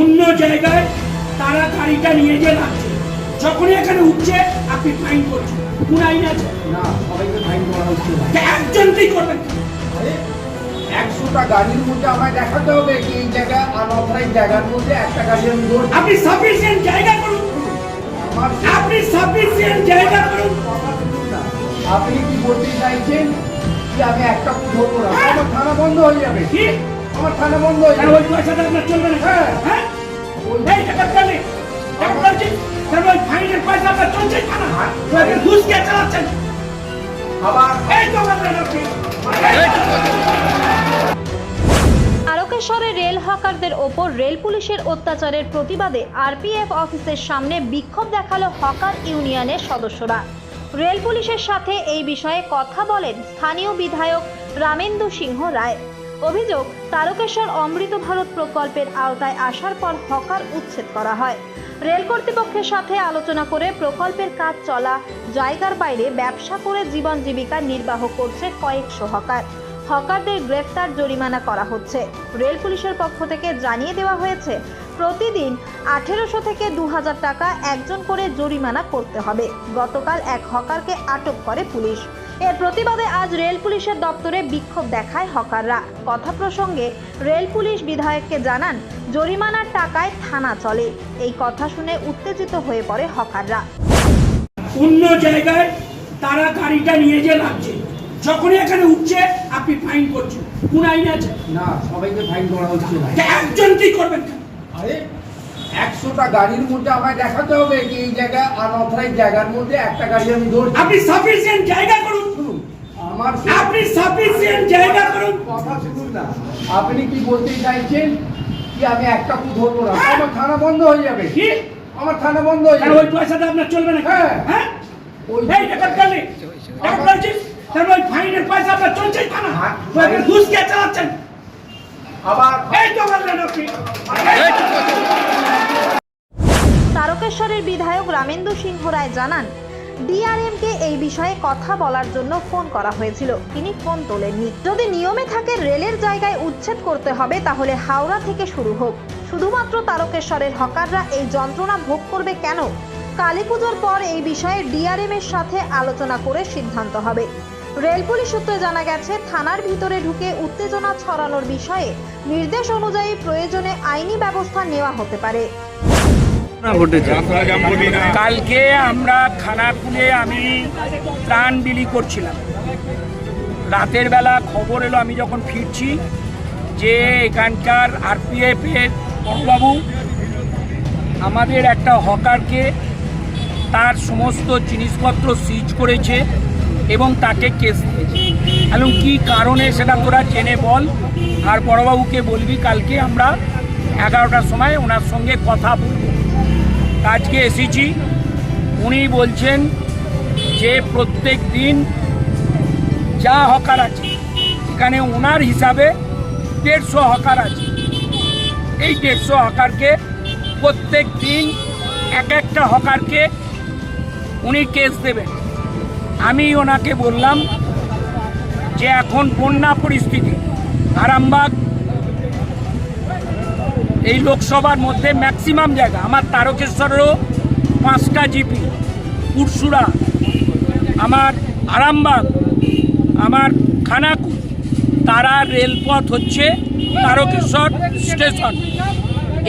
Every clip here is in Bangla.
অন্য জায়গায় তারা গাড়িটা নিয়ে গিয়ে লাগছে যখনই এখানে উঠছে আপনি ফাইন করছেন। কোন আইন আছে না সবাইকে ফাইন করা হচ্ছে একজনকেই করবেন একশোটা গাড়ির মধ্যে আমায় দেখাতে হবে কি এই জায়গা আনঅথরাইজ জায়গার মধ্যে একটা গাড়ি আমি আপনি সাফিসিয়েন্ট জায়গা করুন। আপনি সাফিসিয়েন্ট জায়গা করুন। আপনি কি বলতে চাইছেন কি আমি একটা ধরবো না? আমার থানা বন্ধ হয়ে যাবে। কি? আমার থানা বন্ধ হয়ে যাবে। ওই পয়সাটা আপনার চলবে না? হ্যাঁ। এই রেল হকারদের ওপর রেল পুলিশের অত্যাচারের প্রতিবাদে আরপিএফ অফিসের সামনে বিক্ষোভ দেখাল হকার ইউনিয়নের সদস্যরা। রেল পুলিশের সাথে এই বিষয়ে কথা বলেন স্থানীয় বিধায়ক রামেন্দু সিংহ রায়। অভিযোগ, তারকেশ্বর অমৃত ভারত প্রকল্পের আওতায় আসার পর হকার উচ্ছেদ করা হয়। রেল কর্তৃপক্ষের সাথে আলোচনা করে প্রকল্পের কাজ চলা, জায়গার বাইরে ব্যবসা করে জীবন জীবিকা নির্বাহ করছে কয়েকশো হকার। হকারদের গ্রেফতার জরিমানা করা হচ্ছে। রেল পুলিশের পক্ষ থেকে জানিয়ে দেওয়া হয়েছে, প্রতিদিন আঠেরোশো থেকে দু হাজার টাকা একজন করে জরিমানা করতে হবে। গতকাল এক হকারকে আটক করে পুলিশ। এর প্রতিবাদে আজ রেল পুলিশের দপ্তরে বিক্ষোভ দেখায় হকাররা। কথা প্রসঙ্গে রেল পুলিশ বিধায়ককে জানান জরিমানার টাকায় থানা চলে। এই কথা শুনে উত্তেজিত হয়ে পড়ে হকাররা। অন্য জায়গায় তারা গাড়িটা নিয়ে গিয়ে লাগছে। যখনই এখানে উঠছে আপনি ফাইন করছেন। কোন আইন আছে না সবাইকে ফাইন করা হচ্ছে না। তা একজনকেই করবেন আরে একশোটা গাড়ির মধ্যে আমায় দেখাতে হবে কি এই জায়গা আনঅথরাইজ জায়গার মধ্যে একটা গাড়ি আমি ধরছি। আপনি সাফিসিয়েন্ট জায়গা করুন। আপনি সাফিসিয়েন্ট জায়গা করুন। কথা শুনুন না। আপনি কি বলতে চাইছেন কি আমি একটা কু ধরবো না? আমার থানা বন্ধ হয়ে যাবে। কি? আমার থানা বন্ধ হয়ে যাবে ওই পয়সাটা আপনার চলবে না হ্যাঁ। হ্যাঁ? ওই- এই টাকা পেলে টাকা পেয়েছিস কেন ওই ফাইনের পয়সা আপনার চলছেই না হ্যাঁ। ওই ঘুষ কে চালাচ্ছেন। আবার এই তো বললেন আপনি তারকেশ্বরের বিধায়ক রামেন্দু সিংহ রায় জানান ডিআরএমকে এই বিষয়ে কথা বলার জন্য ফোন করা হয়েছিল। তিনি ফোন তোলেননি। যদি নিয়মে থাকে রেলের জায়গায় উচ্ছেদ করতে হবে, তাহলে হাওড়া থেকে শুরু হোক। শুধুমাত্র তারকেশ্বরের হকাররা এই যন্ত্রণা ভোগ করবে কেন? কালী পুজোর পর এই বিষয়ে ডিআরএম এর সাথে আলোচনা করে সিদ্ধান্ত হবে। রেল পুলিশ সূত্রে জানা গেছে, থানার ভিতরে ঢুকে উত্তেজনা ছড়ানোর বিষয়ে নির্দেশ অনুযায়ী প্রয়োজনে আইনি ব্যবস্থা নেওয়া হতে পারে। কালকে আমরা খানাকুলে আমি ত্রাণ বিলি করছিলাম। রাতের বেলা খবর এলো, আমি যখন ফিরছি, যে এখানকার আরপিএফ এর বড়বাবু আমাদের একটা হকারকে তার সমস্ত জিনিসপত্র সিজ করেছে এবং তাকে কেস দিয়েছে। এবং কী কারণে সেটা তোরা জেনে বল, আর বড়বাবুকে বলবি, কালকে আমরা এগারোটার সময় ওনার সঙ্গে কথা বলব। আজকে এসেছি। উনি বলছেন যে প্রত্যেক দিন যা হকার আছে, এখানে ওনার হিসাবে দেড়শো হকার আছে। এই দেড়শো হকারকে প্রত্যেক দিন এক একটা হকারকে উনি কেস দেবেন। আমি ওনাকে বললাম যে এখন বন্যা পরিস্থিতি, আরামবাগ এই লোকসভার মধ্যে ম্যাক্সিমাম জায়গা, আমার তারকেশ্বরেরও পাঁচটা জিপি পুরসুরা আমার আরামবাগ, আমার খানাকুল, তারা রেলপথ হচ্ছে তারকেশ্বর স্টেশন।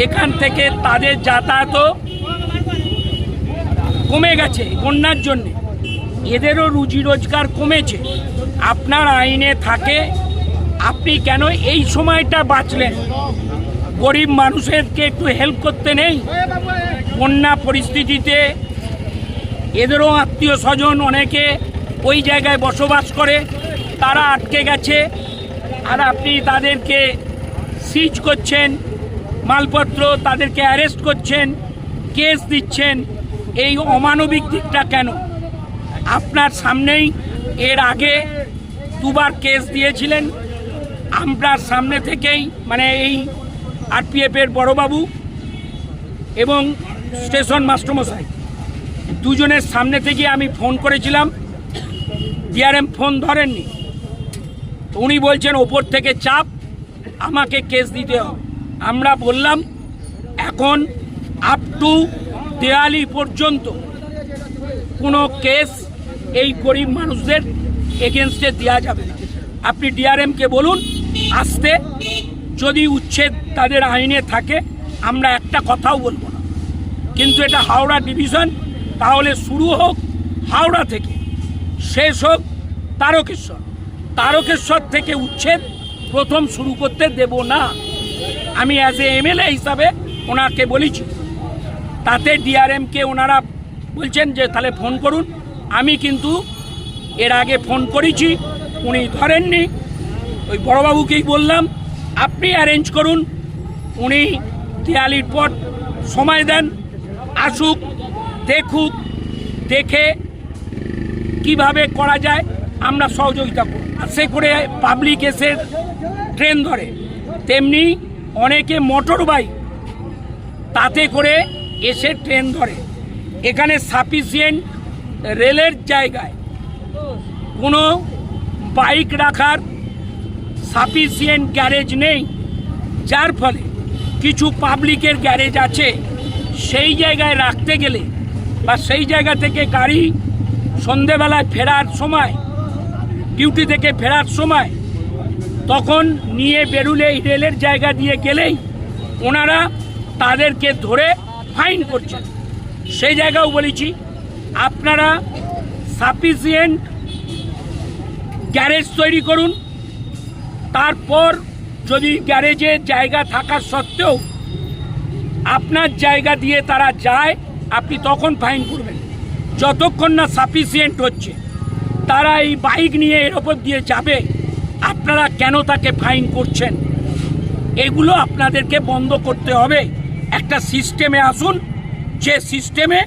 এখান থেকে তাদের যাতায়াতও কমে গেছে বন্যার জন্যে। এদেরও রুজি রোজগার কমেছে। আপনার আইনে থাকে, আপনি কেন এই সময়টা বাঁচলেন? গরিব মানুষেরকে একটু হেল্প করতে নেই। বন্যা পরিস্থিতিতে এদেরও আত্মীয় স্বজন অনেকে ওই জায়গায় বসবাস করে, তারা আটকে গেছে। আর আপনি তাদেরকে সিজ করছেন, মালপত্র তাদেরকে অ্যারেস্ট করছেন কেস দিচ্ছেন, এই অমানবিক দিকটা কেন? আপনার সামনেই এর আগে দুবার কেস দিয়েছিলেন। আপনার সামনে থেকেই মানে এই আরপিএফের বড়বাবু এবং স্টেশন মাস্টারমশাই। দুজনের সামনে থেকে আমি ফোন করেছিলাম, ডিআরএম ফোন ধরেননি। উনি বলছেন, ওপর থেকে চাপ, আমাকে কেস দিতে হবে। আমরা বললাম, এখন আপ টু দেয়ালি পর্যন্ত কোনো কেস এই গরিব মানুষদের এগেনস্টে দেওয়া যাবে না। আপনি ডিআরএমকে বলুন, আসতে যদি উচ্ছেদ তাদের আইনে থাকে, আমরা একটা কথাও বলব না। কিন্তু এটা হাওড়া ডিভিশন, তাহলে শুরু হোক হাওড়া থেকে, শেষ হোক তারকেশ্বর। তারকেশ্বর থেকে উচ্ছেদ প্রথম শুরু করতে দেব না। আমি অ্যাজ এ এমএলএ হিসাবে ওনাকে বলেছি। তাতে ডিআরএমকে ওনারা বলছেন যে, তাহলে ফোন করুন। আমি কিন্তু এর আগে ফোন করেছি, উনি ধরেননি। ওই বড়বাবুকেই বললাম আপনি অ্যারেঞ্জ করুন, উনি দেয়ালির পর সময় দেন, আসুক, দেখুক, দেখে কীভাবে করা যায়, আমরা সহযোগিতা করব। সে করে পাবলিক এসে ট্রেন ধরে। তেমনি অনেকে মোটর বাইক তাতে করে এসে ট্রেন ধরে। এখানে সাফিসিয়েন্ট রেলের জায়গায় কোনো বাইক রাখার সাফিসিয়েন্ট গ্যারেজ নেই। যার ফলে কিছু পাবলিকের গ্যারেজ আছে, সেই জায়গায় রাখতে গেলে বা সেই জায়গা থেকে গাড়ি সন্ধেবেলায় ফেরার সময় ডিউটি থেকে ফেরার সময়, তখন নিয়ে বেরুলে রেলের জায়গা দিয়ে গেলেই ওনারা তাদেরকে ধরে ফাইন করছেন সেই জায়গাও বলেছি, আপনারা সাফিসিয়েন্ট গ্যারেজ তৈরি করুন তারপর যদি গ্যারেজে জায়গা থাকা সত্ত্বেও আপনার জায়গা দিয়ে তারা যায়, আপনি তখন ফাইন করবেন। যতক্ষণ না সাফিসিয়েন্ট হচ্ছে, তারা এই বাইক নিয়ে এর ওপর দিয়ে যাবে, আপনারা কেন তাকে ফাইন করছেন? এগুলো আপনাদেরকে বন্ধ করতে হবে। একটা সিস্টেমে আসুন, যে সিস্টেমে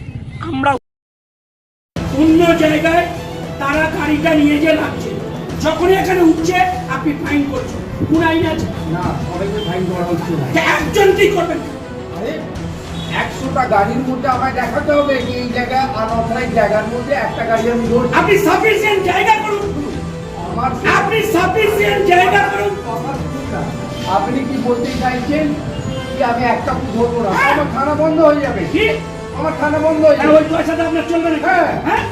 আমরা অন্য জায়গায় তারা গাড়িটা নিয়ে যে লাগছে। যখনই এখানে উঠছে আপনি ফাইন করছেন। কোন আইন আছে? না সবাইকে ফাইন করা হচ্ছে না। একজন কি করবেন? আরে একশোটা গাড়ির মধ্যে আমায় দেখাতে হবে যে এই জায়গা আনঅথরাইজ জায়গার মধ্যে একটা গাড়ি আমি ধরছি। আপনি সাফিসিয়েন্ট জায়গা করুন। আমার আপনি সাফিসিয়েন্ট জায়গা করুন। আপনি কি বলতে চাইছেন যে আমি একটা ধরবো না? আমার খানা বন্ধ হয়ে যাবে। কি? আমার খানা বন্ধ হয়ে যাবে। ওই পয়সাটা আপনার চলবে না হ্যাঁ। হ্যাঁ?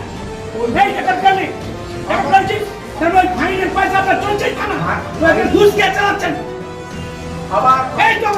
ঘুষ কে চালাচ্ছেন। আবার এই তো।